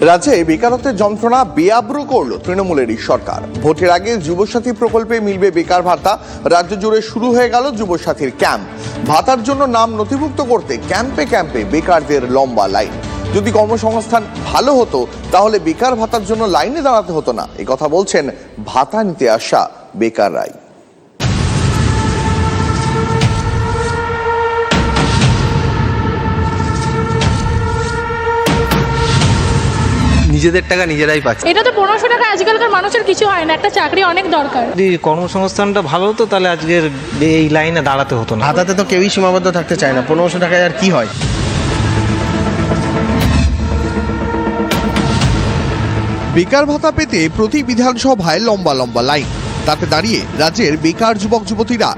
রাজ্যে বেকারত্বের যন্ত্রণা বেআব্রু করল তৃণমূলেরই সরকার। ভোটের আগে যুবসাথী প্রকল্পে মিলবে বেকার ভাতা। রাজ্য জুড়ে শুরু হয়ে গেল যুবসাথীর ক্যাম্প। ভাতার জন্য নাম নথিভুক্ত করতে ক্যাম্পে ক্যাম্পে বেকারদের লম্বা লাইন। যদি কর্মসংস্থান ভালো হতো, তাহলে বেকার ভাতার জন্য লাইনে দাঁড়াতে হতো না। এই কথা বলছেন ভাতা নিতে আসা বেকাররাই নিজেদের টাকা নিজেরাই পাচ্ছে। এটা তো পনেরোশো টাকা আজকালকার মানুষের কিছু হয় না একটা চাকরি অনেক দরকার। যদি কর্মসংস্থানটা ভালো হতো তাহলে আজকের এই লাইনে দাঁড়াতে হতো না। ভাতাতে তো কেউই সীমাবদ্ধ থাকতে চায় না পনেরোশো টাকায় আর কি হয়? বেকার ভাতা পেতে প্রতি বিধানসভায় লম্বা লম্বা লাইন। তাতে দাঁড়িয়ে রাজ্যের বেকার যুবক যুবতীরা।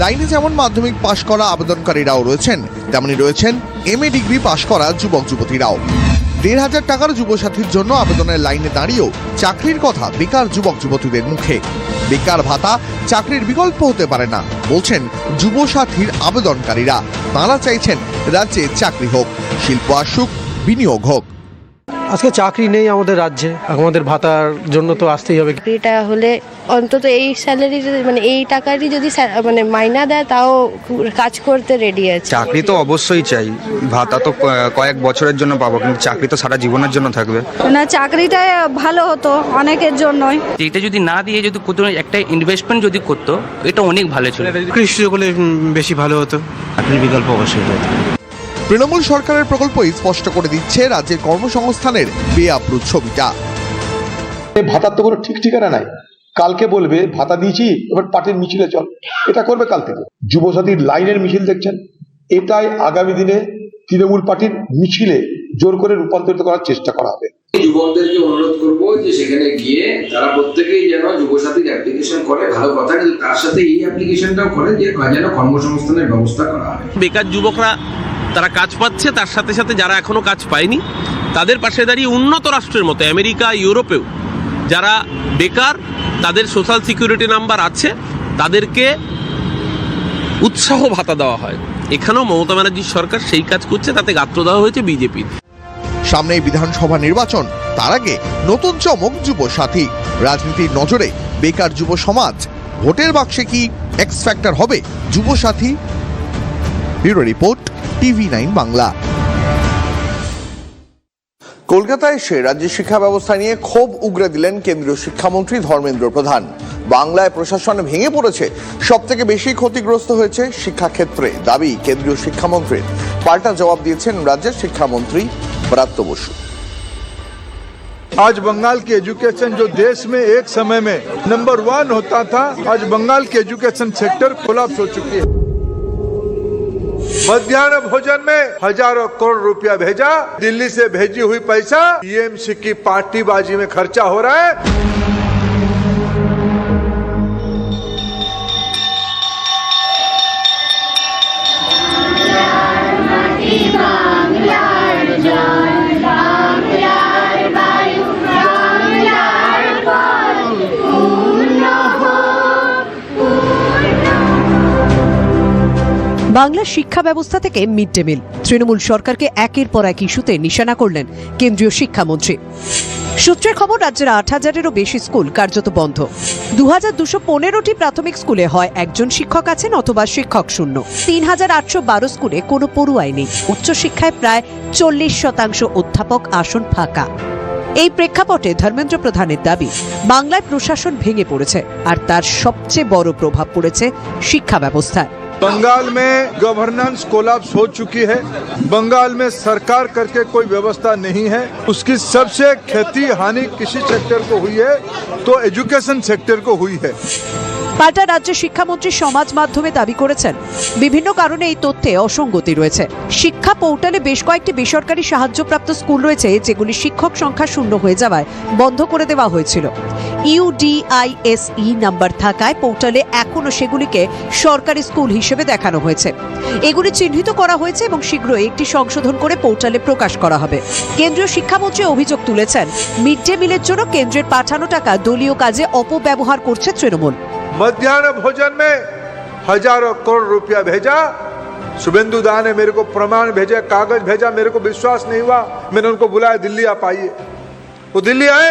লাইনে যেমন মাধ্যমিক পাশ করা আবেদনকারীরাও রয়েছেন তেমনি রয়েছেন এম এ ডিগ্রি পাশ করা যুবক যুবতীরাও। দেড় হাজার টাকার যুবসাথীর জন্য আবেদনের লাইনে দাঁড়িয়েও চাকরির কথা বেকার যুবক যুবতীদের মুখে। বেকার ভাতা চাকরির বিকল্প হতে পারে না, বলছেন যুবসাথীর আবেদনকারীরা। তাঁরা চাইছেন রাজ্যে চাকরি হোক, শিল্প আসুক বিনিয়োগ হোক। আজকে চাকরি নেই আমাদের রাজ্যে। আমাদের ভাতার জন্য তো আসতেই হবে। চাকরিটা হলে অন্তত এই স্যালারি মানে এই টাকারই যদি স্যা- মানে মাইনা দেয় তাও কাজ করতে রেডি আছে। চাকরি তো অবশ্যই চাই। ভাতা তো কয়েক বছরের জন্য পাবো কিন্তু চাকরি তো সারা জীবনের জন্য থাকবে। না চাকরিটা ভালো হতো অনেকের জন্যই। এটা যদি না দিয়ে যদি কোথাও একটা ইনভেস্টমেন্ট যদি করতো এটা অনেক ভালো ছিল। কৃষি হলে বেশি ভালো হতো। চাকরির বিকল্প অবশ্যই তৃণমূল সরকারের প্রকল্পই স্পষ্ট করে দিচ্ছে রাজ্যের কর্মসংস্থানের বেআপ্রু ছবিটা। ভাতার তো কোনো ঠিক ঠিকানা নাই। কালকে বলবে ভাতা দিয়েছি এবার পার্টির মিছিলে চল। এটা করবে কাল থেকে। যুবসাথীর লাইনের মিছিল দেখছেন। এটাই আগামী দিনে তৃণমূল পার্টির মিছিলে জোর করে রূপান্তরিত করার চেষ্টা করা হবে। যুবকদেরকে অনুরোধ করব যে সেখানে গিয়ে তারা প্রত্যেকেই যেন যুবসাথীর অ্যাপ্লিকেশন করে। ভালো কথা কিন্তু তার সাথে এই অ্যাপ্লিকেশনটাও করে যে যেন কর্মসংস্থানের ব্যবস্থা করা হয়। বেকার যুবকরা তারা কাজ পাচ্ছে, তার সাথে সাথে যারা এখনও কাজ পায়নি, তাদের পাশে দাঁড়িয়ে উন্নত রাষ্ট্রের মতো, আমেরিকা, ইউরোপেও যারা বেকার, তাদের সোশ্যাল সিকিউরিটি নাম্বার আছে, তাদেরকে উৎসাহ ভাতা দেওয়া হয়। এখানেও মমতা ব্যানার্জির সরকার সেই কাজ করছে, তাতে গাত্র দেওয়া হয়েছে বিজেপির সামনেই বিধানসভা নির্বাচন, তার আগে নতুন চমক যুব সাথী। রাজনীতির নজরে বেকার যুব সমাজ, ভোটের বাক্সে কি এক্স ফ্যাক্টর হবে? Yuva Sathi bureau report TV nine Bangla কলকাতায় এসে রাজ্যের শিক্ষা ব্যবস্থা নিয়ে ক্ষোভ উগরে দিলেন কেন্দ্রীয় শিক্ষামন্ত্রী ধর্মেন্দ্র প্রধান বাংলায় প্রশাসন ভেঙে পড়েছে সব থেকে বেশি ক্ষতিগ্রস্ত হয়েছে শিক্ষাক্ষেত্রে দাবি কেন্দ্রীয় শিক্ষামন্ত্রীর পাল্টা জবাব দিয়েছেন রাজ্যের শিক্ষামন্ত্রী ব্রাত্য বসু आज बंगाल की एजुकेशन जो देश में एक समय में नंबर वन होता था आज बंगाल की एजुकेशन सेक्टर कोलाप्स हो चुकी है मध्याह्न भोजन में हज़ारों करोड़ रुपया भेजा, दिल्ली से भेजी हुई पैसा, टीएमसी की पार्टीबाजी में खर्चा हो रहा है। বাংলার শিক্ষা ব্যবস্থা থেকে মিড ডে মিল। তৃণমূল সরকারকে একের পর এক ইস্যুতে নিশানা করলেন কেন্দ্রীয় শিক্ষামন্ত্রী। সূত্রের খবর, রাজ্যের আট হাজারেরও বেশি স্কুল কার্যত বন্ধ। দু হাজার দুশো পনেরোটি প্রাথমিক স্কুলে হয় একজন শিক্ষক আছেন অথবা শিক্ষক শূন্য। তিন হাজার আটশো বারো স্কুলে কোনো পড়ুয়াই নেই। উচ্চশিক্ষায় প্রায় চল্লিশ শতাংশ অধ্যাপক আসন ফাঁকা। এই প্রেক্ষাপটে ধর্মেন্দ্র প্রধানের দাবি, বাংলায় প্রশাসন ভেঙে পড়েছে আর তার সবচেয়ে বড় প্রভাব পড়েছে শিক্ষা ব্যবস্থায়। बंगाल में गवर्नेंस कोलाप्स हो चुकी है। बंगाल में सरकार करके कोई व्यवस्था नहीं है। उसकी सबसे खेती हानि किसी सेक्टर को हुई है तो एजुकेशन सेक्टर को हुई है। পাল্টা রাজ্যের শিক্ষামন্ত্রী সমাজ মাধ্যমে দাবি করেছেন। বিভিন্ন কারণে এই তথ্যে অসঙ্গতি রয়েছে। শিক্ষা পোর্টালে বেশ কয়েকটি বেসরকারি সাহায্যপ্রাপ্ত স্কুল রয়েছে, যেগুলি শিক্ষক সংখ্যা শূন্য হয়ে যাওয়ায় বন্ধ করে দেওয়া হয়েছিল। ইউডিআইএসই নাম্বার থাকায় পোর্টালে এখনও সেগুলিকে সরকারি স্কুল হিসেবে দেখানো হয়েছে। এগুলি চিহ্নিত করা হয়েছে এবং শীঘ্রই একটি সংশোধন করে পোর্টালে প্রকাশ করা হবে। কেন্দ্রীয় শিক্ষামন্ত্রী অভিযোগ তুলেছেন, মিড ডে মিলের জন্য কেন্দ্রের পাঠানো টাকা দলীয় কাজে অপব্যবহার করছে তৃণমূল। मध्याह्न भोजन में हज़ारों करोड़ रुपया भेजा। शुभेंदु दा ने मेरे को प्रमाण भेजा, कागज़ भेजा, मेरे को विश्वास नहीं हुआ। मैंने उनको बुलाया, दिल्ली आप आइए। वो दिल्ली आए,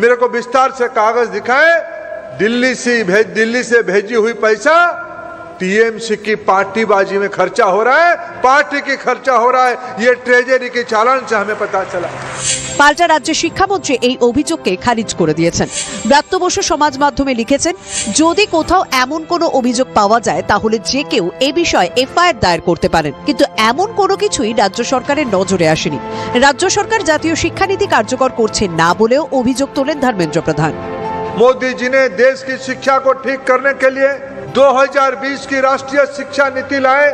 मेरे को विस्तार से कागज़ दिखाए, दिल्ली से भेज, दिल्ली से भेजी हुई पैसा टीएमसी की पार्टीबाजी में खर्चा हो रहा है पार्टी की खर्चा हो रहा है ये ट्रेजेडी के चालान से हमें पता चला পাল্টা রাজ্যের শিক্ষামন্ত্রী এই অভিযোগকে খারিজ করে দিয়েছেন ব্রাত্য বসু সমাজ মাধ্যমে লিখেছেন যদি কোথাও এমন কোনো অভিযোগ পাওয়া যায় তাহলে যে কেউ এ বিষয়ে এফআইআর দায়ের করতে পারেন কিন্তু এমন কোনো কিছুই রাজ্য সরকারের নজরে আসেনি রাজ্য সরকার জাতীয় শিক্ষানীতি কার্যকর করছে না বলেও অভিযোগ তোলেন ধর্মেন্দ্র প্রধান मोदी जी ने देश की शिक्षा को ठीक करने के लिए 2020 की राष्ट्रीय शिक्षा नीति लाए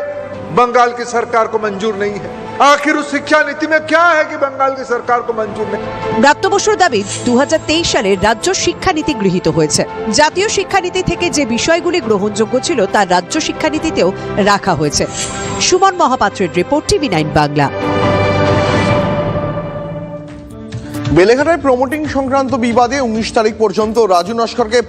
बंगाल की सरकार को मंजूर नहीं है आखिर उस शिक्षा नीति में क्या है कि बंगाल की सरकार को मंजूर नहीं ব্রাত্য বসুর দাবি দু সালে রাজ্য শিক্ষানীতি গৃহীত হয়েছে জাতীয় শিক্ষানীতি থেকে যে বিষয়গুলি গ্রহণযোগ্য ছিল তা রাজ্য শিক্ষানীতিতেও রাখা হয়েছে সুমন মহাপাত্রের রিপোর্ট টিভি নাইন বাংলা বেলেঘাটায় প্রমোটিং সংক্রান্ত বিবাদে উনিশ তারিখ পর্যন্ত রাজু নস্করকে